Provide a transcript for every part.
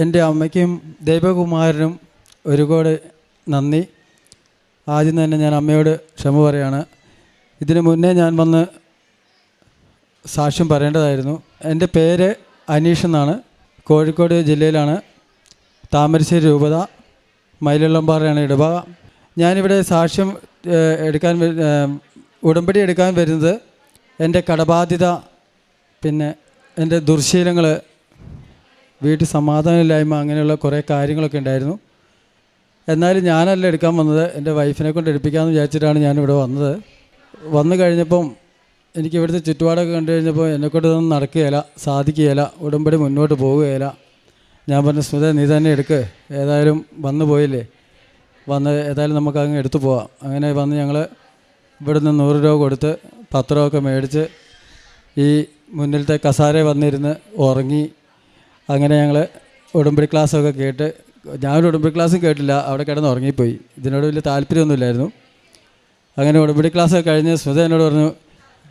എന്റെ അമ്മയ്ക്കും ദൈവകുമാരനും ഒരുപാട് നന്ദി. ആദ്യം തന്നെ ഞാൻ അമ്മയോട് ക്ഷമ പറയാണ്. ഇതിനു മുന്നേ ഞാൻ വന്ന് സാക്ഷ്യം പറയേണ്ടതായിരുന്നു. എന്റെ പേര് അനീഷ് എന്നാണ്. കോഴിക്കോട് ജില്ലയിലാണ്. താമരശ്ശേരി രൂപത. മയിലുള്ളംപാറയാണ് ഇടവക. ഞാനിവിടെ സാക്ഷ്യം എടുക്കാൻ ഉടമ്പടി എടുക്കാൻ വരുന്നത് എന്റെ കടബാധ്യത പിന്നെ എന്റെ ദുർശീലങ്ങൾ വീട്ടിൽ സമാധാനമില്ലായ്മ അങ്ങനെയുള്ള കുറേ കാര്യങ്ങളൊക്കെ ഉണ്ടായിരുന്നു. എന്നാലും ഞാനല്ല എടുക്കാൻ വന്നത്. എന്റെ വൈഫിനെ കൊണ്ട് എടുപ്പിക്കാമെന്ന് വിചാരിച്ചിട്ടാണ് ഞാനിവിടെ വന്നത്. വന്നു കഴിഞ്ഞപ്പം എനിക്ക് ഇവിടുത്തെ ചുറ്റുപാടൊക്കെ കണ്ടു കഴിഞ്ഞപ്പോൾ എന്നെക്കൊണ്ട് ഇതൊന്നും നടക്കുകയില്ല സാധിക്കുകയില്ല ഉടമ്പടി മുന്നോട്ട് പോവുകയില്ല ഞാൻ പറഞ്ഞു സ്മിത നീ തന്നെ എടുക്ക്. ഏതായാലും വന്നു പോയില്ലേ? വന്ന് ഏതായാലും നമുക്ക് അങ്ങ് എടുത്തു പോവാം. അങ്ങനെ വന്ന് ഞങ്ങൾ ഇവിടുന്ന് നൂറ് രൂപ കൊടുത്ത് പത്ത് രൂപ ഒക്കെ മേടിച്ച് ഈ മുന്നിലത്തെ കസാര വന്നിരുന്ന് ഉറങ്ങി അങ്ങനെ ഞങ്ങൾ ഉടുമ്പടി ക്ലാസ്സൊക്കെ കേട്ട് ഞാനൊരു ഉടുമ്പടി ക്ലാസ്സും കേട്ടില്ല അവിടെ കിടന്ന് ഉറങ്ങിപ്പോയി. ഇതിനോട് വലിയ താല്പര്യമൊന്നുമില്ലായിരുന്നു. അങ്ങനെ ഉടുമ്പടി ക്ലാസ്സൊക്കെ കഴിഞ്ഞ് സ്മിത എന്നോട് പറഞ്ഞു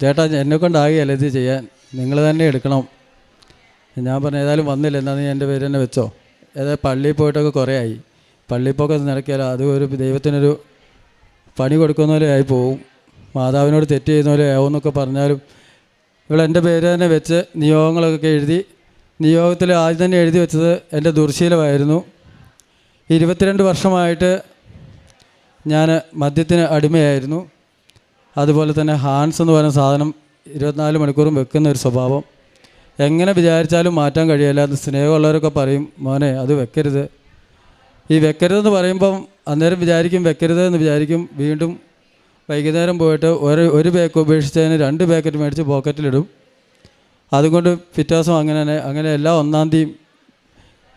ചേട്ടാ എന്നെ കൊണ്ടാകുകയല്ല ഇത് ചെയ്യാൻ? നിങ്ങൾ തന്നെ എടുക്കണം. ഞാൻ പറഞ്ഞു ഏതായാലും വന്നില്ല എന്നാൽ നീ എന്റെ പേര് തന്നെ വെച്ചോ. ഏതായാലും പള്ളിയിൽ പോയിട്ടൊക്കെ കുറേ ആയി. പള്ളിയിൽ പോക്കെ നടക്കിയാലോ അത് ഒരു ദൈവത്തിനൊരു പണി കൊടുക്കുന്ന പോലെ ആയി പോവും. മാതാവിനോട് തെറ്റ് ചെയ്യുന്ന പോലെ ആവും എന്നൊക്കെ പറഞ്ഞാലും എന്റെ പേര് തന്നെ വെച്ച് നിയോഗങ്ങളൊക്കെ എഴുതി നിയോഗത്തിൽ ആദ്യം തന്നെ എഴുതി വെച്ചത് എന്റെ ദുർശീലമായിരുന്നു. ഇരുപത്തിരണ്ട് വർഷമായിട്ട് ഞാൻ മദ്യത്തിന് അടിമയായിരുന്നു. അതുപോലെ തന്നെ ഹാൻസ് എന്ന് പറയുന്ന സാധനം ഇരുപത്തിനാല് മണിക്കൂറും വെക്കുന്ന ഒരു സ്വഭാവം. എങ്ങനെ വിചാരിച്ചാലും മാറ്റാൻ കഴിയില്ല. എന്ന് സ്നേഹമുള്ളവരൊക്കെ പറയും മോനെ അത് വെക്കരുത്. ഈ വെക്കരുതെന്ന് പറയുമ്പം അന്നേരം വിചാരിക്കും വെക്കരുത് എന്ന് വിചാരിക്കും. വീണ്ടും വൈകുന്നേരം പോയിട്ട് ഒരു ഒരു ബാക്ക് ഉപേക്ഷിച്ചതിന് രണ്ട് പാക്കറ്റ് മേടിച്ച് പോക്കറ്റിലിടും അതുകൊണ്ട് പിറ്റേ അങ്ങനെ തന്നെ അങ്ങനെ എല്ലാ ഒന്നാം തീയതി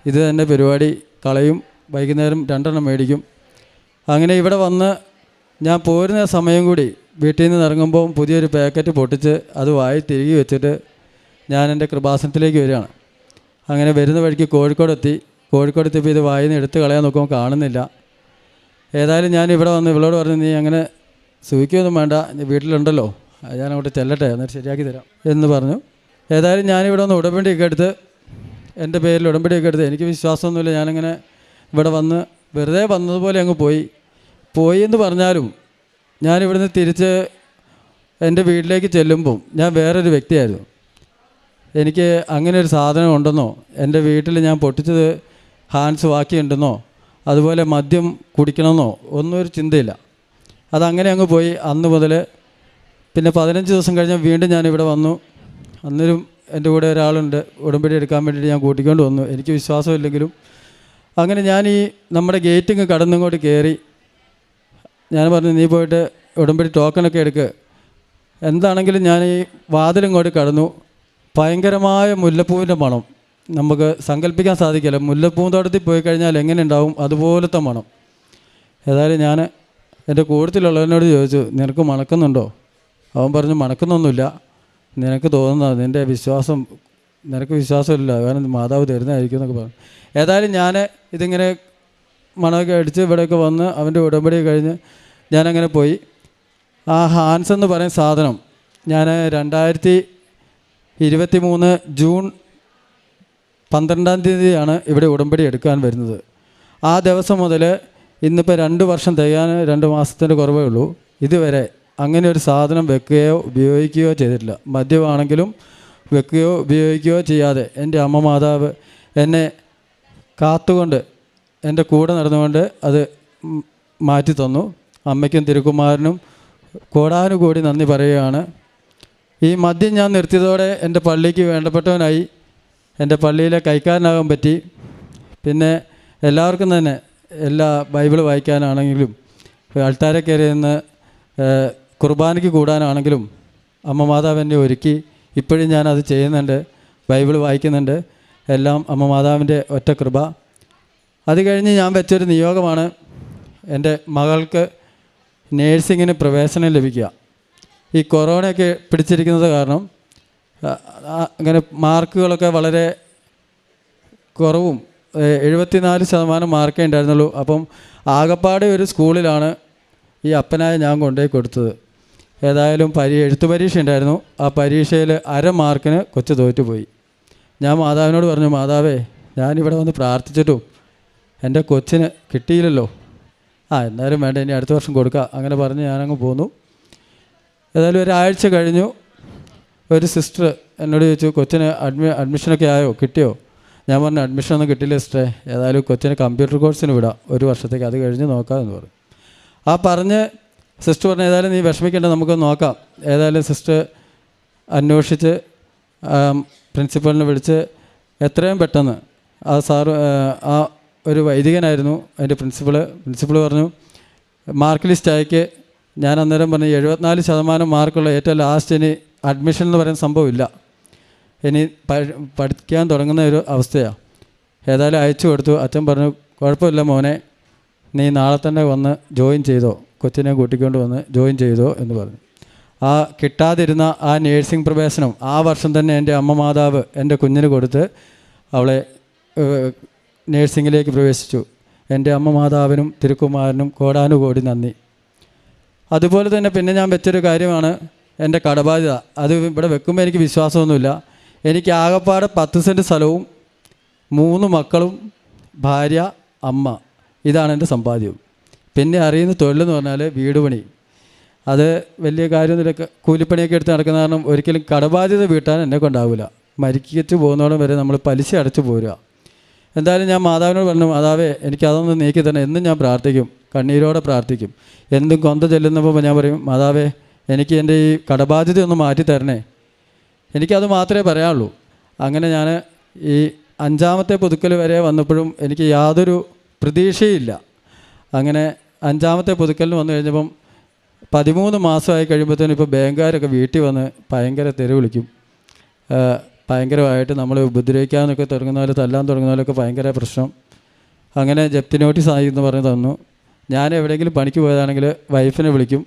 ഇത് തന്നെ പരിപാടി കളയും. വൈകുന്നേരം രണ്ടെണ്ണം മേടിക്കും. അങ്ങനെ ഇവിടെ വന്ന് ഞാൻ പോരുന്ന സമയം കൂടി വീട്ടിൽ നിന്ന് ഇറങ്ങുമ്പോൾ പുതിയൊരു പാക്കറ്റ് പൊട്ടിച്ച് അത് വായി തിരികെ വെച്ചിട്ട് ഞാൻ എന്റെ കൃപാസനത്തിലേക്ക് വരികയാണ്. അങ്ങനെ വരുന്ന വഴിക്ക് കോഴിക്കോടെത്തി. കോഴിക്കോട് എത്തിയപ്പോൾ ഇത് വായിൽ നിന്ന് എടുത്ത് കളയാൻ നോക്കുമ്പോൾ കാണുന്നില്ല. ഏതായാലും ഞാൻ ഇവിടെ വന്ന് ഇവളോട് പറഞ്ഞു നീ അങ്ങനെ സൂഹിക്കുകയൊന്നും വേണ്ട വീട്ടിലുണ്ടല്ലോ. ഞാനങ്ങോട്ട് ചെല്ലട്ടെ എന്നിട്ട് ശരിയാക്കി തരാം എന്ന് പറഞ്ഞു. ഏതായാലും ഞാനിവിടെ വന്ന് ഉടമ്പടിയൊക്കെ എടുത്ത് എന്റെ പേരിൽ ഉടമ്പടിയൊക്കെ എടുത്ത് എനിക്ക് വിശ്വാസമൊന്നുമില്ല. ഞാനിങ്ങനെ ഇവിടെ വന്ന് വെറുതെ വന്നതുപോലെ അങ്ങ് പോയി. പോയി എന്ന് പറഞ്ഞാലും ഞാനിവിടുന്ന് തിരിച്ച് എന്റെ വീട്ടിലേക്ക് ചെല്ലുമ്പം ഞാൻ വേറൊരു വ്യക്തിയായിരുന്നു. എനിക്ക് അങ്ങനെ ഒരു സാധനം ഉണ്ടെന്നോ എന്റെ വീട്ടിൽ ഞാൻ പൊട്ടിച്ചത് ഹാൻഡ്സ് ബാക്കിയുണ്ടെന്നോ അതുപോലെ മദ്യം കുടിക്കണമെന്നോ ഒന്നും ഒരു ചിന്തയില്ല. അതങ്ങനെ അങ്ങ് പോയി. അന്ന് മുതൽ പിന്നെ പതിനഞ്ച് ദിവസം കഴിഞ്ഞ് വീണ്ടും ഞാൻ ഇവിടെ വന്നു. അന്നേരം എന്റെ കൂടെ ഒരാളുണ്ട്. ഉടമ്പടി എടുക്കാൻ വേണ്ടിയിട്ട് ഞാൻ കൂട്ടിക്കൊണ്ട് വന്നു. എനിക്ക് വിശ്വാസമില്ലെങ്കിലും. അങ്ങനെ ഞാൻ ഈ നമ്മുടെ ഗേറ്റിങ് കടന്നിങ്ങോട്ട് കയറി ഞാൻ പറഞ്ഞു നീ പോയിട്ട് ഉടമ്പടി ടോക്കണൊക്കെ എടുക്ക്. എന്താണെങ്കിലും ഞാൻ ഈ വാതിലിങ്ങോട്ട് കടന്നു. ഭയങ്കരമായ മുല്ലപ്പൂവിന്റെ മണം. നമുക്ക് സങ്കല്പിക്കാൻ സാധിക്കില്ല. മുല്ലപ്പൂന്തോട്ടത്തിൽ പോയി കഴിഞ്ഞാൽ എങ്ങനെ ഉണ്ടാവും? അതുപോലത്തെ മണം. ഏതായാലും ഞാൻ എന്റെ കൂട്ടത്തിലുള്ളവനോട് ചോദിച്ചു നിനക്ക് മണക്കുന്നുണ്ടോ? അവൻ പറഞ്ഞു മണക്കുന്നൊന്നുമില്ല. നിനക്ക് തോന്നുന്നത് നിന്റെ വിശ്വാസം നിനക്ക് വിശ്വാസമില്ല. കാരണം മാതാവ് തരുന്നതായിരിക്കും എന്നൊക്കെ പറഞ്ഞു. ഏതായാലും ഞാൻ ഇതിങ്ങനെ മണമൊക്കെ അടിച്ച് ഇവിടെയൊക്കെ വന്ന് അവന്റെ ഉടമ്പടി കഴിഞ്ഞ് ഞാനങ്ങനെ പോയി. ആ ഹാൻസ് എന്ന് പറയുന്ന സാധനം ഞാൻ രണ്ടായിരത്തി ഇരുപത്തി മൂന്ന് ജൂൺ പന്ത്രണ്ടാം തീയതിയാണ് ഇവിടെ ഉടമ്പടി എടുക്കാൻ വരുന്നത്. ആ ദിവസം മുതൽ ഇന്നിപ്പോൾ രണ്ട് വർഷം തികയാൻ രണ്ട് മാസത്തിന്റെ കുറവേ ഉള്ളൂ. ഇതുവരെ അങ്ങനെ ഒരു സാധനം വെക്കുകയോ ഉപയോഗിക്കുകയോ ചെയ്തിട്ടില്ല. മദ്യമാണെങ്കിലും വെക്കുകയോ ഉപയോഗിക്കുകയോ ചെയ്യാതെ എന്റെ അമ്മ മാതാവ് എന്നെ കാത്തുകൊണ്ട് എന്റെ കൂടെ നടന്നുകൊണ്ട് അത് മാറ്റി തന്നു അമ്മയ്ക്കും തിരുക്കുമാരനും കോടാനുകൂടി നന്ദി പറയുകയാണ്. ഈ മദ്യം ഞാൻ നിർത്തിയതോടെ എന്റെ പള്ളിക്ക് വേണ്ടപ്പെട്ടവനായി. എന്റെ പള്ളിയിലെ കൈക്കാരനാകാൻ പറ്റി. പിന്നെ എല്ലാവർക്കും തന്നെ എല്ലാ ബൈബിൾ വായിക്കാനാണെങ്കിലും അൾത്താരെ കയറി നിന്ന് ഏഹ്, കുർബാനയ്ക്ക് കൂടാനാണെങ്കിലും അമ്മ മാതാവ് എന്നെ ഒരുക്കി ഇപ്പോഴും ഞാനത് ചെയ്യുന്നുണ്ട് ബൈബിൾ വായിക്കുന്നുണ്ട്. എല്ലാം അമ്മ മാതാവിന്റെ ഒറ്റ കൃപ. അത് കഴിഞ്ഞ് ഞാൻ വെച്ചൊരു നിയോഗമാണ് എന്റെ മകൾക്ക് നേഴ്സിങ്ങിന് പ്രവേശനം ലഭിക്കുക. ഈ കൊറോണയൊക്കെ പിടിച്ചിരിക്കുന്നത് കാരണം അങ്ങനെ മാർക്കുകളൊക്കെ വളരെ കുറവും എഴുപത്തിനാല് ശതമാനം മാർക്കേ ഉണ്ടായിരുന്നുള്ളൂ. അപ്പം ആകപ്പാടെ ഒരു സ്കൂളിലാണ് ഈ അപ്പനായ ഞാൻ കൊണ്ടുപോയി കൊടുത്തത്. ഏതായാലും പരി എഴുത്തു പരീക്ഷ ഉണ്ടായിരുന്നു. ആ പരീക്ഷയിൽ അര മാർക്കിന് കൊച്ചു തോറ്റുപോയി. ഞാൻ മാതാവിനോട് പറഞ്ഞു മാതാവേ ഞാനിവിടെ വന്ന് പ്രാർത്ഥിച്ചിട്ടും എന്റെ കൊച്ചിന് കിട്ടിയില്ലല്ലോ. ആ എന്നാലും വേണ്ട ഇനി അടുത്ത വർഷം കൊടുക്കുക അങ്ങനെ പറഞ്ഞ് ഞാനങ്ങ് പോന്നു. ഏതായാലും ഒരാഴ്ച കഴിഞ്ഞു. ഒരു സിസ്റ്റർ എന്നോട് ചോദിച്ചു കൊച്ചിന് അഡ്മി അഡ്മിഷനൊക്കെ ആയോ? കിട്ടിയോ? ഞാൻ പറഞ്ഞു അഡ്മിഷനൊന്നും കിട്ടില്ല സിസ്റ്ററെ. ഏതായാലും കൊച്ചിനെ കമ്പ്യൂട്ടർ കോഴ്സിന് വിടാം. ഒരു വർഷത്തേക്ക് അത് കഴിഞ്ഞ് നോക്കാമെന്ന് പറഞ്ഞു. ആ പറഞ്ഞ് സിസ്റ്റർ പറഞ്ഞു ഏതായാലും നീ വിഷമിക്കേണ്ട നമുക്ക് നോക്കാം. ഏതായാലും സിസ്റ്റർ അന്വേഷിച്ച് പ്രിൻസിപ്പലിനെ വിളിച്ച് എത്രയും പെട്ടെന്ന് ആ സാറ് ആ ഒരു വൈദികനായിരുന്നു അതിന്റെ പ്രിൻസിപ്പൾ പ്രിൻസിപ്പൾ പറഞ്ഞു മാർക്ക് ലിസ്റ്റ് അയക്ക്. ഞാൻ അന്നേരം പറഞ്ഞു എഴുപത്തിനാല് ശതമാനം മാർക്കുള്ള ഏറ്റവും ലാസ്റ്റ് ഇനി അഡ്മിഷൻ എന്ന് പറയുന്ന സംഭവമില്ല ഇനി പഠിക്കാൻ തുടങ്ങുന്ന ഒരു അവസ്ഥയാണ് ഏതായാലും അയച്ചു കൊടുത്തു. അച്ഛൻ പറഞ്ഞു കുഴപ്പമില്ല മോനെ. നീ നാളെ തന്നെ വന്ന് ജോയിൻ ചെയ്തോ. കൊച്ചിനെ കൂട്ടിക്കൊണ്ട് വന്ന് ജോയിൻ ചെയ്തോ എന്ന് പറഞ്ഞു. ആ കിട്ടാതിരുന്ന ആ നേഴ്സിംഗ് പ്രവേശനം ആ വർഷം തന്നെ എന്റെ അമ്മ മാതാവ് എന്റെ കുഞ്ഞിന് കൊടുത്ത് അവളെ നേഴ്സിങ്ങിലേക്ക് പ്രവേശിച്ചു. എന്റെ അമ്മ മാതാവിനും തിരുക്കുമാരനും കോടാനുകോടി നന്ദി. അതുപോലെ തന്നെ പിന്നെ ഞാൻ വെച്ചൊരു കാര്യമാണ് എന്റെ കടബാധ്യത. അത് ഇവിടെ വെക്കുമ്പോൾ എനിക്ക് വിശ്വാസമൊന്നുമില്ല. എനിക്ക് ആകപ്പാടെ പത്ത് സെന്റ് സ്ഥലവും മൂന്ന് മക്കളും ഭാര്യ അമ്മ. ഇതാണ് എന്റെ സമ്പാദ്യം. പിന്നെ അറിയുന്ന തൊഴിലെന്ന് പറഞ്ഞാൽ വീട് പണി. അത് വലിയ കാര്യമൊന്നുമില്ല. കൂലിപ്പണിയൊക്കെ എടുത്ത് നടക്കുന്ന കാരണം ഒരിക്കലും കടബാധ്യത വീട്ടാൻ എന്നെ കൊണ്ടാവില്ല മരിക്കിച്ച് പോകുന്നോളം വരെ നമ്മൾ പലിശ അടച്ചു പോരുക. എന്തായാലും ഞാൻ മാതാവിനോട് പറഞ്ഞു മാതാവേ എനിക്ക് അതൊന്ന് നീക്കി തന്നെ എന്നും ഞാൻ പ്രാർത്ഥിക്കും. കണ്ണീരോടെ പ്രാർത്ഥിക്കും. എന്തും കൊന്ത ചെല്ലുന്നപ്പോൾ ഞാൻ പറയും മാതാവേ എനിക്ക് എന്റെ ഈ കടബാധ്യത ഒന്ന് മാറ്റി തരണേ. എനിക്കത് മാത്രമേ പറയാനുള്ളൂ. അങ്ങനെ ഞാൻ ഈ അഞ്ചാമത്തെ പുതുക്കൽ വരെ വന്നപ്പോഴും എനിക്ക് യാതൊരു പ്രതീക്ഷയില്ല അങ്ങനെ അഞ്ചാമത്തെ പുതുക്കലിന് വന്നു കഴിഞ്ഞപ്പം പതിമൂന്ന് മാസമായി കഴിയുമ്പോഴത്തേനും ഇപ്പോൾ ബാങ്കുകാരൊക്കെ വീട്ടിൽ വന്ന് ഭയങ്കര തെരു വിളിക്കും. ഭയങ്കരമായിട്ട് നമ്മൾ ഉപദ്രവിക്കാനൊക്കെ തുടങ്ങുന്നവരെ തല്ലാൻ തുടങ്ങുന്നവരൊക്കെ ഭയങ്കര പ്രശ്നം. അങ്ങനെ ജപ്തി നോട്ടീസ് ആയി എന്ന് പറഞ്ഞ് തന്നു. ഞാൻ എവിടെയെങ്കിലും പണിക്ക് പോയതാണെങ്കിൽ വൈഫിനെ വിളിക്കും.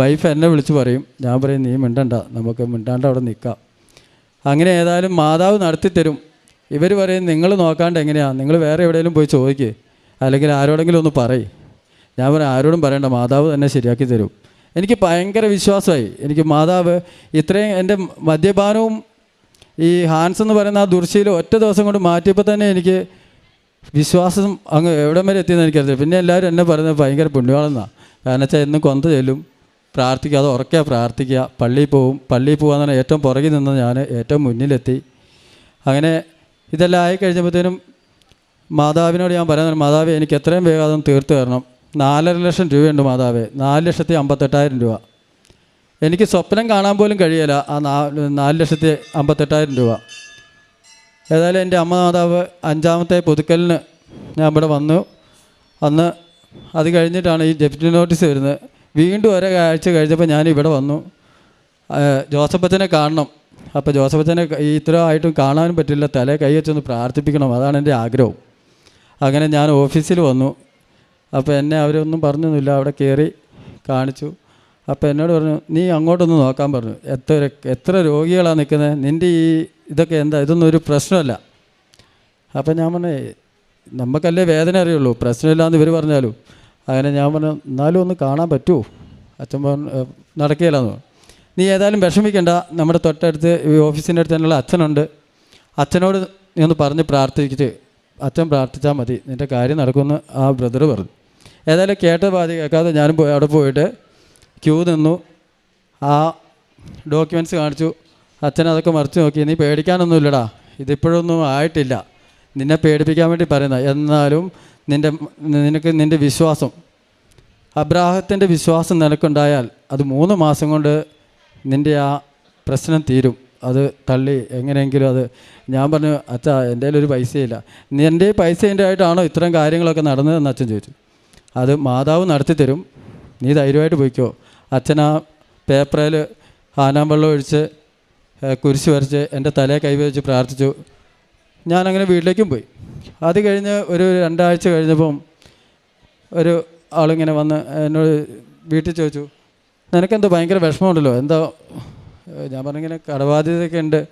വൈഫ് എന്നെ വിളിച്ച് പറയും. ഞാൻ പറയും നീ മിണ്ടണ്ട നമുക്ക് മിണ്ടാണ്ട് അവിടെ നിൽക്കാം. അങ്ങനെ ഏതായാലും മാതാവ് നടത്തിത്തരും ഇവർ പറയും നിങ്ങൾ നോക്കാണ്ട് എങ്ങനെയാണ് നിങ്ങൾ വേറെ എവിടെയെങ്കിലും പോയി ചോദിക്കുക അല്ലെങ്കിൽ ആരോടെങ്കിലും ഒന്ന് പറയും. ഞാൻ പറഞ്ഞു ആരോടും പറയണ്ട മാതാവ് തന്നെ ശരിയാക്കി തരും. എനിക്ക് ഭയങ്കര വിശ്വാസമായി. എനിക്ക് മാതാവ് ഇത്രയും എന്റെ മദ്യപാനവും ഈ ഹാൻസ് എന്ന് പറയുന്ന ആ ദുർശീലം ഒറ്റ ദിവസം കൊണ്ട് മാറ്റിയപ്പോൾ തന്നെ എനിക്ക് വിശ്വാസം അങ്ങ് എവിടെ വരെ എത്തിയെന്ന് എനിക്കറിയില്ല. പിന്നെ എല്ലാവരും എന്നെ പറയുന്നത് ഭയങ്കര പുണ്യവാളെന്നാണ് കാരണം വെച്ചാൽ എന്നും കൊന്ത ചെല്ലും പ്രാർത്ഥിക്കുക അത് ഉറക്കുക പ്രാർത്ഥിക്കുക. പള്ളിയിൽ പോവും. പള്ളിയിൽ പോകാൻ ഏറ്റവും പുറകിൽ നിന്ന് ഞാൻ ഏറ്റവും മുന്നിലെത്തി. അങ്ങനെ ഇതെല്ലാം ആയി കഴിഞ്ഞപ്പോഴത്തേനും മാതാവിനോട് ഞാൻ പറയുന്നത് മാതാവ് എനിക്ക് എത്രയും വേഗം അതൊന്ന് തീർത്ത് തരണം. നാലര ലക്ഷം രൂപയുണ്ട് മാതാവേ. നാല് ലക്ഷത്തി അമ്പത്തെട്ടായിരം രൂപ. എനിക്ക് സ്വപ്നം കാണാൻ പോലും കഴിയില്ല ആ നാല് ലക്ഷത്തി അമ്പത്തെട്ടായിരം രൂപ. ഏതായാലും എന്റെ അമ്മ മാതാവ് അഞ്ചാമത്തെ പുതുക്കലിന് ഞാൻ ഇവിടെ വന്നു. അന്ന് അത് കഴിഞ്ഞിട്ടാണ് ഈ ജപ്തി നോട്ടീസ് വരുന്നത്. വീണ്ടും ഒരാഴ്ച കഴിഞ്ഞപ്പോൾ ഞാൻ ഇവിടെ വന്നു. ജോസഫ് അച്ഛനെ കാണണം. അപ്പോൾ ജോസഫ് അച്ഛനെ ഇത്ര ആയിട്ടും കാണാനും പറ്റില്ല. തലേ കൈ വെച്ചൊന്ന് പ്രാർത്ഥിപ്പിക്കണം. അതാണ് എന്റെ ആഗ്രഹം. അങ്ങനെ ഞാൻ ഓഫീസിൽ വന്നു. അപ്പോൾ എന്നെ അവരൊന്നും പറഞ്ഞൊന്നുമില്ല. അവിടെ കയറി കാണിച്ചു. അപ്പോൾ എന്നോട് പറഞ്ഞു നീ അങ്ങോട്ടൊന്ന് നോക്കാൻ പറഞ്ഞു. എത്ര എത്ര രോഗികളാണ് നിൽക്കുന്നത് നിന്റെ ഈ ഇതൊക്കെ എന്താ? ഇതൊന്നും ഒരു പ്രശ്നമല്ല. അപ്പോൾ ഞാൻ പറഞ്ഞു നമുക്കല്ലേ വേദന അറിയുള്ളൂ. പ്രശ്നമില്ലാന്ന് ഇവർ പറഞ്ഞാലും. അങ്ങനെ ഞാൻ പറഞ്ഞു എന്നാലും ഒന്ന് കാണാൻ പറ്റുമോ അച്ഛൻ പറഞ്ഞു "ഏ, നടക്കുകയില്ലെന്ന് നീ ഏതായാലും വിഷമിക്കണ്ട. നമ്മുടെ തൊട്ടടുത്ത് ഈ ഓഫീസിന്റെ അടുത്ത് തന്നെയുള്ള അച്ഛനുണ്ട്. അച്ഛനോട് നീ ഒന്ന് പറഞ്ഞ് പ്രാർത്ഥിച്ചിട്ട് അച്ഛൻ പ്രാർത്ഥിച്ചാൽ മതി. നിന്റെ കാര്യം നടക്കുമെന്ന് ആ ബ്രദർ പറഞ്ഞു. ഏതായാലും കേട്ട പാതി കേൾക്കാതെ ഞാനും പോയി അവിടെ പോയിട്ട് ക്യൂ നിന്നു. ആ ഡോക്യുമെന്റ്സ് കാണിച്ചു. അച്ഛൻ അതൊക്കെ മറിച്ച് നോക്കി. നീ പേടിക്കാനൊന്നുമില്ലടാ. ഇതിപ്പോഴൊന്നും ആയിട്ടില്ല. നിന്നെ പേടിപ്പിക്കാൻ വേണ്ടി പറയുന്ന. എന്നാലും നിന്റെ നിനക്ക് നിന്റെ വിശ്വാസം. അബ്രാഹത്തിന്റെ വിശ്വാസം നിനക്കുണ്ടായാൽ അത് മൂന്ന് മാസം കൊണ്ട് നിന്റെ ആ പ്രശ്നം തീരും. അത് തള്ളി എങ്ങനെയെങ്കിലും അത് ഞാൻ പറഞ്ഞു അച്ഛാ എന്റെ ഒരു പൈസയില്ല. എന്റെ പൈസ എന്റെ ആയിട്ടാണോ ഇത്രയും കാര്യങ്ങളൊക്കെ നടന്നതെന്ന് അച്ഛൻ ചോദിച്ചു. അത് മാതാവ് നടത്തി തരും. നീ ധൈര്യമായിട്ട് പോയിക്കോ. അച്ഛൻ ആ പേപ്പറിൽ ആനാം വെള്ളം ഒഴിച്ച് കുരിശ് വരച്ച് എന്റെ തലയെ കൈവച്ച് പ്രാർത്ഥിച്ചു. ഞാനങ്ങനെ വീട്ടിലേക്കും പോയി. അത് കഴിഞ്ഞ് ഒരു രണ്ടാഴ്ച കഴിഞ്ഞപ്പം ഒരു ആളിങ്ങനെ വന്ന് എന്നോട് വീട്ടിൽ ചോദിച്ചു നിനക്കെന്തോ ഭയങ്കര വിഷമമുണ്ടല്ലോ. എന്തോ ഞാൻ പറഞ്ഞിങ്ങനെ കടബാധ്യതയൊക്കെ ഉണ്ട്.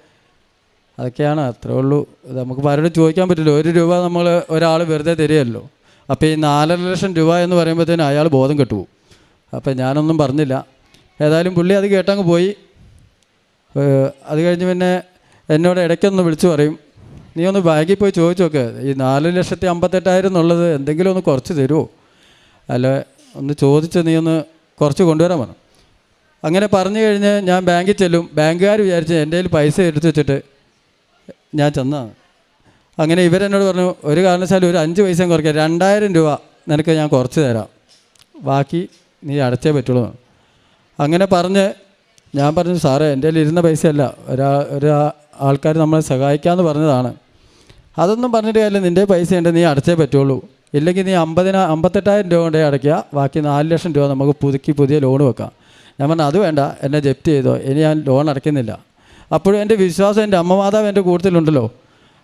അതൊക്കെയാണ് അത്രേ ഉള്ളൂ. നമുക്ക് പലരോടും ചോദിക്കാൻ പറ്റില്ല. ഒരു രൂപ നമ്മൾ ഒരാൾ വെറുതെ തരികയല്ലോ. അപ്പോൾ ഈ നാലര ലക്ഷം രൂപ എന്ന് പറയുമ്പോഴത്തേനും അയാൾ ബോധം കെട്ടുപോകും. അപ്പോൾ ഞാനൊന്നും പറഞ്ഞില്ല. ഏതായാലും പുള്ളി അത് കേട്ടങ്ങ് പോയി. അത് കഴിഞ്ഞ് പിന്നെ എന്നോട് ഇടയ്ക്കൊന്ന് വിളിച്ചു പറയും നീ ഒന്ന് ബാങ്കിൽ പോയി ചോദിച്ചു നോക്ക്. ഈ നാല് ലക്ഷത്തി അമ്പത്തെട്ടായിരം എന്നുള്ളത് എന്തെങ്കിലും ഒന്ന് കുറച്ച് തരുമോ? അല്ല ഒന്ന് ചോദിച്ച് നീ ഒന്ന് കുറച്ച് കൊണ്ടുവരാൻ പറഞ്ഞു അങ്ങനെ പറഞ്ഞു കഴിഞ്ഞ് ഞാൻ ബാങ്കിൽ ചെല്ലും. ബാങ്കുകാർ വിചാരിച്ച് എന്റെ കയ്യിൽ പൈസ എടുത്തു വെച്ചിട്ട് ഞാൻ ചെന്നതാണ്. അങ്ങനെ ഇവരെന്നോട് പറഞ്ഞു ഒരു കാരണവശാലും ഒരു അഞ്ച് പൈസയും കുറയ്ക്കാം രണ്ടായിരം രൂപ നിനക്ക് ഞാൻ കുറച്ച് തരാം. ബാക്കി നീ അടച്ചേ പറ്റുള്ളൂ. അങ്ങനെ പറഞ്ഞ് ഞാൻ പറഞ്ഞു സാറേ എന്റെ കയ്യിൽ ഇരുന്ന പൈസയല്ല. ഒരാ ഒരു ആൾക്കാർ നമ്മളെ സഹായിക്കാമെന്ന് പറഞ്ഞതാണ്. അതൊന്നും പറഞ്ഞിട്ട് കാര്യമില്ല. നിന്റെ പൈസ ഉണ്ട് നീ അടച്ചേ പറ്റുള്ളൂ. ഇല്ലെങ്കിൽ നീ അമ്പതിന അമ്പത്തെട്ടായിരം രൂപ കൊണ്ടേ അടയ്ക്കുക. ബാക്കി നാല് ലക്ഷം രൂപ നമുക്ക് പുതുക്കി പുതിയ ലോൺ വെക്കാം. ഞാൻ പറഞ്ഞു അത് വേണ്ട. എന്നെ ജപ്റ്റ് ചെയ്തോ. ഇനി ഞാൻ ലോൺ അടയ്ക്കുന്നില്ല. അപ്പോഴും എന്റെ വിശ്വാസം എന്റെ അമ്മമാതാവ് എന്റെ കൂട്ടത്തിലുണ്ടല്ലോ.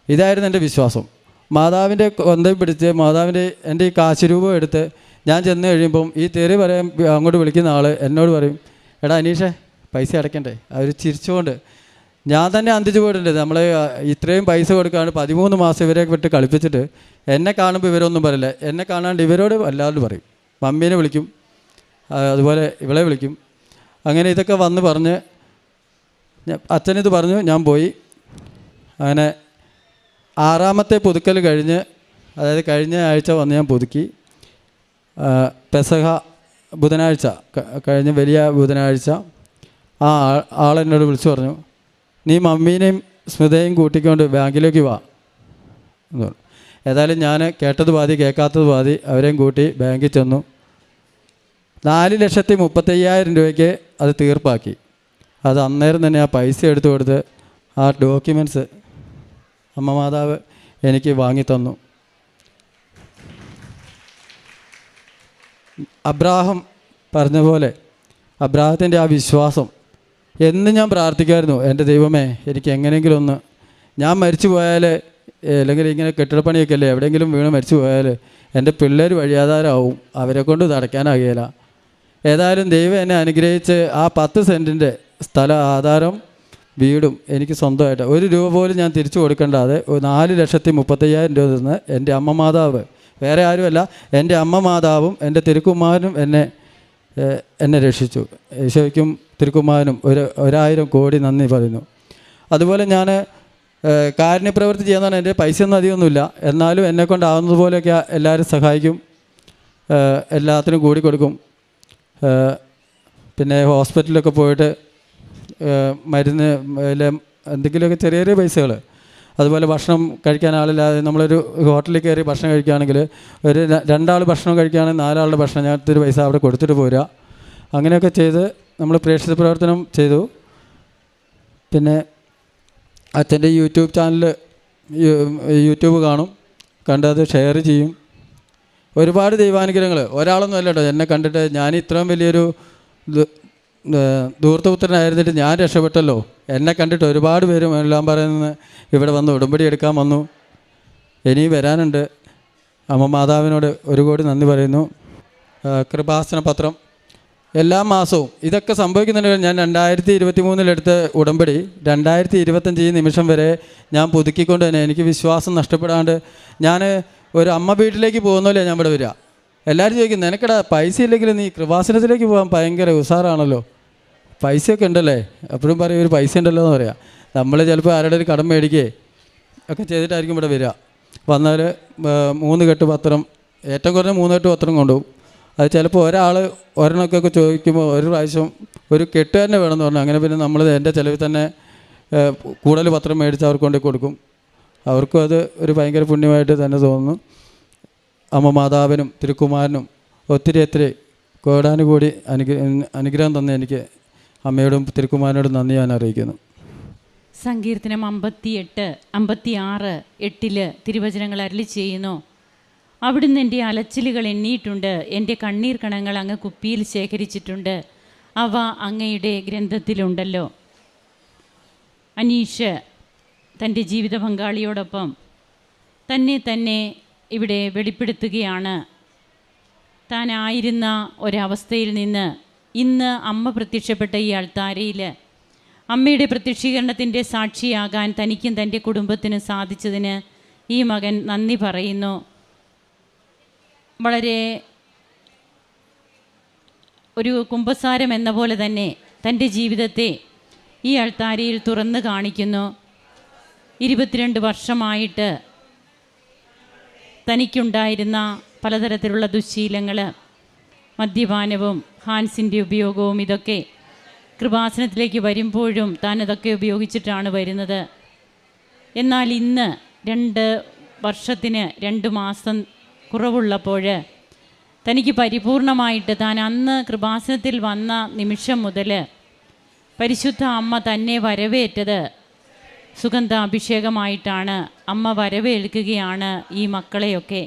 ഇതായിരുന്നു എന്റെ വിശ്വാസം. മാതാവിന്റെ കൊന്തം പിടിച്ച് മാതാവിന്റെ എന്റെ ഈ കാശുരൂപം എടുത്ത് ഞാൻ ചെന്ന് കഴിയുമ്പം ഈ തെറി പറയാൻ അങ്ങോട്ട് വിളിക്കുന്ന ആൾ എന്നോട് പറയും എടാ അനീഷേ പൈസ അടയ്ക്കണ്ടേ? അവർ ചിരിച്ചുകൊണ്ട് ഞാൻ തന്നെ അന്തിച്ചു പോയിട്ടുണ്ട്. നമ്മൾ ഇത്രയും പൈസ കൊടുക്കാണ്ട് പതിമൂന്ന് മാസം ഇവരെ വിട്ട് കളിപ്പിച്ചിട്ട് എന്നെ കാണുമ്പോൾ ഇവരൊന്നും പറയില്ല. എന്നെ കാണാണ്ട് ഇവരോട് വല്ലാണ്ട് പറയും. മമ്മീനെ വിളിക്കും അതുപോലെ ഇവളെ വിളിക്കും. അങ്ങനെ ഇതൊക്കെ വന്ന് പറഞ്ഞ് അച്ഛനിത് പറഞ്ഞു ഞാൻ പോയി. അങ്ങനെ ആറാമത്തെ പുതുക്കൽ കഴിഞ്ഞ് അതായത് കഴിഞ്ഞ ആഴ്ച വന്ന് ഞാൻ പുതുക്കി. പെസഹ ബുധനാഴ്ച കഴിഞ്ഞ വലിയ ബുധനാഴ്ച. ആ ആൾ- എന്നോട് വിളിച്ചു പറഞ്ഞു നീ മമ്മീനെയും സ്മിതയും കൂട്ടിക്കൊണ്ട് ബാങ്കിലേക്ക് വാ. എന്ന് പറഞ്ഞു. ഏതായാലും ഞാൻ കേട്ടത് പാതി കേൾക്കാത്തത് പാതി അവരെയും കൂട്ടി ബാങ്കിൽ ചെന്നു. നാല് ലക്ഷത്തി മുപ്പത്തയ്യായിരം രൂപയ്ക്ക് അത് തീർപ്പാക്കി. അത് അന്നേരം തന്നെ ആ പൈസ എടുത്തു കൊടുത്ത് ആ ഡോക്യുമെന്റ്സ് അമ്മ മാതാവ് എനിക്ക് വാങ്ങിത്തന്നു അബ്രാഹം പറഞ്ഞ പോലെ അബ്രാഹത്തിന്റെ ആ വിശ്വാസം എന്ന് ഞാൻ പ്രാർത്ഥിക്കുമായിരുന്നു. എന്റെ ദൈവമേ എനിക്ക് എങ്ങനെയെങ്കിലും ഒന്ന് ഞാൻ മരിച്ചു പോയാൽ അല്ലെങ്കിൽ ഇങ്ങനെ കെട്ടിടപ്പണിയൊക്കെ അല്ലേ എവിടെയെങ്കിലും വീണ് മരിച്ചു പോയാൽ എന്റെ പിള്ളേർ വഴിയാധാരമാവും അവരെ കൊണ്ട് നടക്കാനാകില്ല ഏതായാലും ദൈവം എന്നെ അനുഗ്രഹിച്ച് ആ പത്ത് സെന്റിന്റെ സ്ഥല ആധാരം വീടും എനിക്ക് സ്വന്തമായിട്ട്. ഒരു രൂപ പോലും ഞാൻ തിരിച്ചു കൊടുക്കേണ്ടാതെ നാല് ലക്ഷത്തി മുപ്പത്തയ്യായിരം രൂപ നിന്ന് എന്റെ അമ്മ മാതാവ് വേറെ ആരുമല്ല എന്റെ അമ്മ മാതാവും എന്റെ തിരുക്കുമാരനും എന്നെ എന്നെ രക്ഷിച്ചു. ഈശോയ്ക്കും തിരുക്കുമാരനും ഒരു ഒരായിരം കോടി നന്ദി പറയുന്നു. അതുപോലെ ഞാൻ കാരുണ്യപ്രവൃത്തി ചെയ്യുന്നതാണ് എന്റെ പൈസ ഒന്നും അധികമൊന്നുമില്ല. എന്നാലും എന്നെ കൊണ്ടാവുന്നത് എല്ലാവരും സഹായിക്കും. എല്ലാത്തിനും കൂടി കൊടുക്കും. പിന്നെ ഹോസ്പിറ്റലിലൊക്കെ പോയിട്ട് മരുന്ന് എന്തെങ്കിലുമൊക്കെ ചെറിയ ചെറിയ പൈസകൾ അതുപോലെ ഭക്ഷണം കഴിക്കാൻ ആളില്ലാതെ നമ്മളൊരു ഹോട്ടലിൽ കയറി ഭക്ഷണം കഴിക്കുകയാണെങ്കിൽ ഒരു രണ്ടാൾ ഭക്ഷണം കഴിക്കുകയാണെങ്കിൽ നാലാളുടെ ഭക്ഷണം ഞാൻ ഒരു പൈസ അവിടെ കൊടുത്തിട്ട് പോരുക. അങ്ങനെയൊക്കെ ചെയ്ത് നമ്മൾ പ്രേക്ഷിത പ്രവർത്തനം ചെയ്തു. പിന്നെ അച്ഛന്റെ യൂട്യൂബ് ചാനൽ യൂട്യൂബ് കാണും. കണ്ടത് ഷെയർ ചെയ്യും. ഒരുപാട് ദൈവാനുഗ്രഹങ്ങൾ ഒരാളൊന്നും അല്ല കേട്ടോ എന്നെ കണ്ടിട്ട്. ഞാൻ ഇത്രയും വലിയൊരു ദു- ഏർ ഞാൻ രക്ഷപ്പെട്ടല്ലോ. എന്നെ കണ്ടിട്ട് ഒരുപാട് പേര് എല്ലാം പറയുന്നത് ഇവിടെ വന്ന് ഉടമ്പടി എടുക്കാൻ വന്നു. ഇനി വരാനുണ്ട്. അമ്മ മാതാവിനോട് ഒരു കോടി നന്ദി പറയുന്നു. കൃപാസന പത്രം. എല്ലാ മാസവും ഇതൊക്കെ സംഭവിക്കുന്നുണ്ട് ഞാൻ രണ്ടായിരത്തി ഇരുപത്തി മൂന്നിലെടുത്ത് ഉടമ്പടി. രണ്ടായിരത്തി ഇരുപത്തഞ്ച് ഈ നിമിഷം വരെ ഞാൻ പുതുക്കിക്കൊണ്ട് തന്നെ എനിക്ക് വിശ്വാസം നഷ്ടപ്പെടാണ്ട് ഞാൻ ഒരു അമ്മ വീട്ടിലേക്ക് പോകുന്നല്ലേ ഞാൻ ഇവിടെ വരിക. എല്ലാവരും ചോദിക്കും നിനക്കടാ പൈസ ഇല്ലെങ്കിൽ നീ കൃപാസനത്തിലേക്ക് പോകാൻ ഭയങ്കര ഉസാറാണല്ലോ. പൈസയൊക്കെ ഉണ്ടല്ലേ? എപ്പോഴും പറയും ഒരു പൈസ ഉണ്ടല്ലോ എന്ന് പറയാം. നമ്മൾ ചിലപ്പോൾ ആരുടെ ഒരു കടം മേടിക്കേ ഒക്കെ ചെയ്തിട്ടായിരിക്കും ഇവിടെ വരിക. വന്നാൽ മൂന്ന് കെട്ട് പത്രം ഏറ്റവും കുറഞ്ഞ മൂന്ന് കെട്ട് പത്രം കൊണ്ടുപോകും. അത് ചിലപ്പോൾ ഒരാൾ ഒരെണ്ണമൊക്കെ ചോദിക്കുമ്പോൾ ഒരു പ്രാവശ്യം ഒരു കെട്ട് തന്നെ വേണമെന്ന് പറഞ്ഞു അങ്ങനെ പിന്നെ നമ്മൾ എന്റെ ചിലവിൽ തന്നെ കൂടുതൽ പത്രം മേടിച്ച് അവർക്ക് കൊണ്ടു കൊടുക്കും. അവർക്കും അത് ഒരു ഭയങ്കര പുണ്യമായിട്ട് തന്നെ തോന്നുന്നു. അമ്മ മാതാവിനും തിരുക്കുമാരനും ഒത്തിരി ഒത്തിരി കോടാനുകൂടി അനുഗ്രഹം തന്നെ എനിക്ക് അമ്മയോടും തിരുക്കുമാരനോടും നന്ദി ഞാൻ അറിയിക്കുന്നു. സങ്കീർത്തനം അമ്പത്തിയെട്ട് അമ്പത്തി ആറ് എട്ടിൽ തിരുവചനങ്ങൾ അരളി ചെയ്യുന്നു. അവിടുന്ന് എന്റെ അലച്ചിലുകൾ എണ്ണിയിട്ടുണ്ട്. എന്റെ കണ്ണീർ കണങ്ങൾ അങ്ങ് കുപ്പിയിൽ ശേഖരിച്ചിട്ടുണ്ട്. അവ അങ്ങയുടെ ഗ്രന്ഥത്തിലുണ്ടല്ലോ. അനീഷ് തന്റെ ജീവിത പങ്കാളിയോടൊപ്പം തന്നെ തന്നെ ഇവിടെ വെളിപ്പെടുത്തുകയാണ്. താനായിരുന്ന ഒരവസ്ഥയിൽ നിന്ന് ഇന്ന് അമ്മ പ്രത്യക്ഷപ്പെട്ട ഈ അൾത്താരയിൽ അമ്മയുടെ പ്രത്യക്ഷീകരണത്തിന്റെ സാക്ഷിയാകാൻ തനിക്കും തന്റെ കുടുംബത്തിനും സാധിച്ചതിന് ഈ മകൻ നന്ദി പറയുന്നു. വളരെ ഒരു കുംഭസാരം എന്ന പോലെ തന്നെ തന്റെ ജീവിതത്തെ ഈ അൾത്താരയിൽ തുറന്നു കാണിക്കുന്നു. ഇരുപത്തിരണ്ട് വർഷമായിട്ട് തനിക്കുണ്ടായിരുന്ന പലതരത്തിലുള്ള ദുശ്ശീലങ്ങൾ മദ്യപാനവും ഹാൻസിന്റെ ഉപയോഗവും ഇതൊക്കെ കൃപാസനത്തിലേക്ക് വരുമ്പോഴും താൻ അതൊക്കെ ഉപയോഗിച്ചിട്ടാണ് വരുന്നത്. എന്നാൽ ഇന്ന് രണ്ട് വർഷത്തിന് രണ്ട് മാസം കുറവുള്ളപ്പോൾ തനിക്ക് പരിപൂർണമായിട്ട് താൻ അന്ന് കൃപാസനത്തിൽ വന്ന നിമിഷം മുതൽ പരിശുദ്ധ അമ്മ തന്നെ വരവേറ്റത് സുഗന്ധാഭിഷേകമായിട്ടാണ്. അമ്മ വരവേൽക്കുകയാണ് ഈ മക്കളെയൊക്കെ.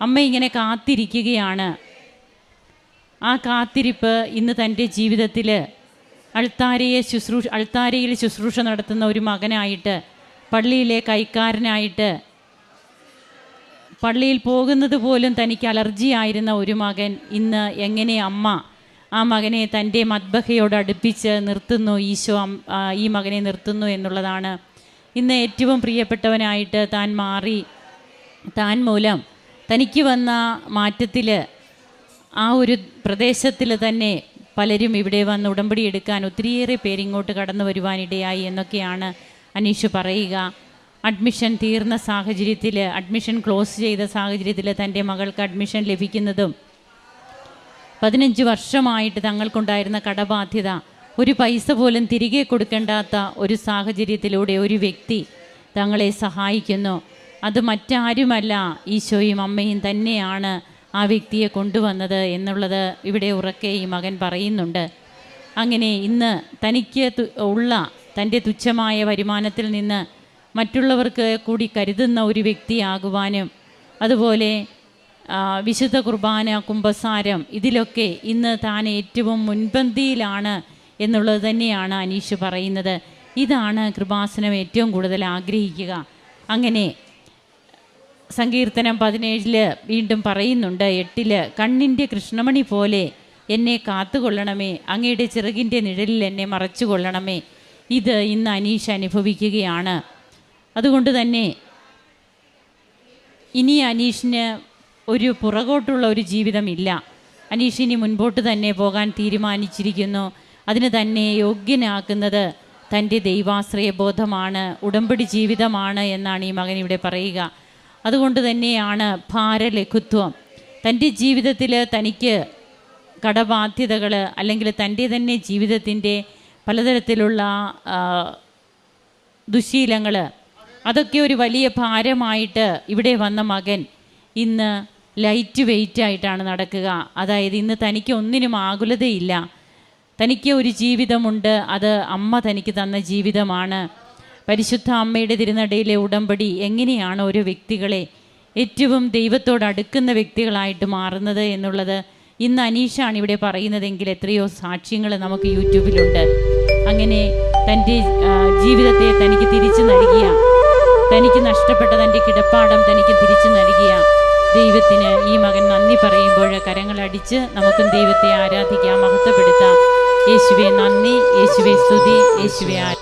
അമ്മ ഇങ്ങനെ കാത്തിരിക്കുകയാണ്. ആ കാത്തിരിപ്പ് ഇന്ന് തന്റെ ജീവിതത്തിൽ അൾത്താരയെ ശുശ്രൂഷ അൾത്താരയിൽ ശുശ്രൂഷ നടത്തുന്ന ഒരു മകനായിട്ട് പള്ളിയിലെ കൈക്കാരനായിട്ട് പള്ളിയിൽ പോകുന്നത് പോലും തനിക്ക് അലർജി ആയിരുന്ന ഒരു മകൻ ഇന്ന് എങ്ങനെ അമ്മ ആ മകനെ തന്റെ മദ്ബഹയോട് അടുപ്പിച്ച് നിർത്തുന്നു ഈശോ ഈ മകനെ നിർത്തുന്നു എന്നുള്ളതാണ്. ഇന്ന് ഏറ്റവും പ്രിയപ്പെട്ടവനായിട്ട് താൻ മാറി. താൻ മൂലം തനിക്ക് വന്ന മാറ്റത്തിൽ ആ ഒരു പ്രദേശത്തിൽ തന്നെ പലരും ഇവിടെ വന്ന് ഉടമ്പടി എടുക്കാൻ ഒത്തിരിയേറെ പേരിങ്ങോട്ട് കടന്നു വരുവാനിടയായി എന്നൊക്കെയാണ് അനീഷ് പറയുക. അഡ്മിഷൻ തീർന്ന സാഹചര്യത്തിൽ അഡ്മിഷൻ ക്ലോസ് ചെയ്ത സാഹചര്യത്തിൽ തന്റെ മകൾക്ക് അഡ്മിഷൻ ലഭിക്കുന്നതും പതിനഞ്ച് വർഷമായിട്ട് തങ്ങൾക്കുണ്ടായിരുന്ന കടബാധ്യത ഒരു പൈസ പോലും തിരികെ കൊടുക്കേണ്ടാത്ത ഒരു സാഹചര്യത്തിലൂടെ ഒരു വ്യക്തി തങ്ങളെ സഹായിക്കുന്നു. അത് മറ്റാരുമല്ല ഈശോയും അമ്മയും തന്നെയാണ് ആ വ്യക്തിയെ കൊണ്ടുവന്നത് എന്നുള്ളത് ഇവിടെ ഉറക്കെ ഈ മകൻ പറയുന്നുണ്ട്. അങ്ങനെ ഇന്ന് തനിക്ക് ഉള്ള തന്റെ തുച്ഛമായ വരുമാനത്തിൽ നിന്ന് മറ്റുള്ളവർക്ക് കൂടി കരുതുന്ന ഒരു വ്യക്തിയാകുവാനും അതുപോലെ വിശുദ്ധ കുർബാന കുംഭസാരം ഇതിലൊക്കെ ഇന്ന് താൻ ഏറ്റവും മുൻപന്തിയിലാണ് എന്നുള്ളത് തന്നെയാണ് അനീഷ് പറയുന്നത്. ഇതാണ് കൃപാസനം ഏറ്റവും കൂടുതൽ ആഗ്രഹിക്കുക. അങ്ങനെ സങ്കീർത്തനം പതിനേഴിൽ വീണ്ടും പറയുന്നുണ്ട് എട്ടിൽ കണ്ണിന്റെ കൃഷ്ണമണി പോലെ എന്നെ കാത്തുകൊള്ളണമേ അങ്ങയുടെ ചിറകിന്റെ നിഴലിൽ എന്നെ മറച്ചുകൊള്ളണമേ ഇത് ഇന്ന് അനീഷ് അനുഭവിക്കുകയാണ്. അതുകൊണ്ട് തന്നെ ഇനി അനീഷിന് ഒരു പുറകോട്ടുള്ള ഒരു ജീവിതമില്ല. അനീഷ് ഇനി മുൻപോട്ട് തന്നെ പോകാൻ തീരുമാനിച്ചിരിക്കുന്നു. അതിന് തന്നെ യോഗ്യനാക്കുന്നത് തന്റെ ദൈവാശ്രയ ബോധമാണ് ഉടമ്പടി ജീവിതമാണ് എന്നാണ് ഈ മകൻ ഇവിടെ പറയുക. അതുകൊണ്ട് തന്നെയാണ് ഭാരലഘുത്വം തന്റെ ജീവിതത്തിൽ തനിക്ക് കടബാധ്യതകൾ അല്ലെങ്കിൽ തന്റെ തന്നെ ജീവിതത്തിന്റെ പലതരത്തിലുള്ള ദുശീലങ്ങൾ അതൊക്കെ ഒരു വലിയ ഭാരമായിട്ട് ഇവിടെ വന്ന മകൻ ഇന്ന് ലൈറ്റ് വെയിറ്റ് ആയിട്ടാണ് നടക്കുക. അതായത് ഇന്ന് തനിക്ക് ഒന്നിനും ആകുലതയില്ല. തനിക്ക് ഒരു ജീവിതമുണ്ട്. അത് അമ്മ തനിക്ക് തന്ന ജീവിതമാണ്. പരിശുദ്ധ അമ്മയുടെ തിരുനടയിലെ ഉടമ്പടി എങ്ങനെയാണ് ഓരോ വ്യക്തികളെ ഏറ്റവും ദൈവത്തോട് അടുക്കുന്ന വ്യക്തികളായിട്ട് മാറുന്നത് എന്നുള്ളത് ഇന്ന് അനീഷാണ് ഇവിടെ പറയുന്നതെങ്കിൽ എത്രയോ സാക്ഷ്യങ്ങൾ നമുക്ക് യൂട്യൂബിലുണ്ട്. അങ്ങനെ തന്റെ ജീവിതത്തെ തനിക്ക് തിരിച്ചു നൽകിയ തനിക്ക് നഷ്ടപ്പെട്ട തന്റെ കിടപ്പാടം തനിക്ക് തിരിച്ചു നൽകിയ ദൈവത്തിന് ഈ മകൻ നന്ദി പറയുമ്പോൾ കരങ്ങളടിച്ച് നമുക്കും ദൈവത്തെ ആരാധിക്കാം മഹത്വപ്പെടുത്താം. യേശുവെ നന്ദി യേശുവെ സ്തുതി യേശുവെ ആ